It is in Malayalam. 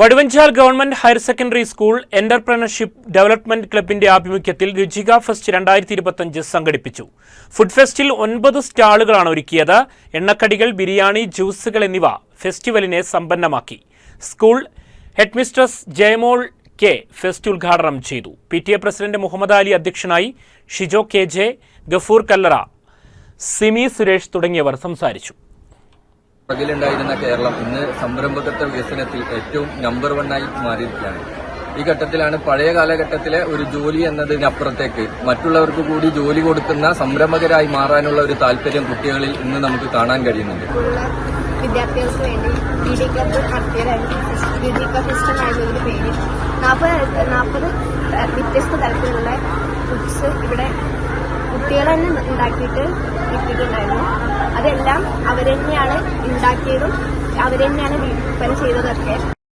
Vaduvanchal government higher secondary school entrepreneurship development ക്ലബിന്റെ ആഭിമുഖ്യത്തിൽ രുചിക ഫെസ്റ്റ് രണ്ടായിരത്തി ഇരുപത്തഞ്ച് സംഘടിപ്പിച്ചു. ഫുഡ് ഫെസ്റ്റിൽ ഒൻപത് സ്റ്റാളുകളാണ് ഒരുക്കിയത്. എണ്ണക്കടികൾ ബിരിയാണി ജ്യൂസുകൾ എന്നിവ ഫെസ്റ്റിവലിനെ സമ്പന്നമാക്കി. School headmistress Jayamol K fest ഉദ്ഘാടനം ചെയ്തു. P T A president Muhammad Ali അധ്യക്ഷനായി ഷിജോ കെ ജെ ഗഫൂർ കല്ലറ സിമി സുരേഷ് തുടങ്ങിയവർ സംസാരിച്ചു. പുറകിലുണ്ടായിരുന്ന കേരളം ഇന്ന് സംരംഭകത്വ വികസനത്തിൽ ഏറ്റവും നമ്പർ വണ്ണായി മാറിയിരിക്കുകയാണ്. ഈ ഘട്ടത്തിലാണ് പഴയ കാലഘട്ടത്തിലെ ഒരു ജോലി എന്നതിനപ്പുറത്തേക്ക് മറ്റുള്ളവർക്ക് കൂടി ജോലി കൊടുക്കുന്ന സംരംഭകരായി മാറാനുള്ള ഒരു താല്പര്യം കുട്ടികളിൽ ഇന്ന് നമുക്ക് കാണാൻ കഴിയുന്നുണ്ട്. വിദ്യാർത്ഥികൾക്ക് വേണ്ടി പി വ്യത്യസ്ത തരത്തിലുള്ള ഫുഡ്സ് ഇവിടെ കുട്ടികൾ തന്നെ ഉണ്ടാക്കിയിട്ട് ഇട്ടിട്ടുണ്ടായിരുന്നു. അതെല്ലാം അവർ തന്നെയാണ് ഉണ്ടാക്കിയതും അവർ തന്നെയാണ് വിൽപ്പന ചെയ്തതൊക്കെ.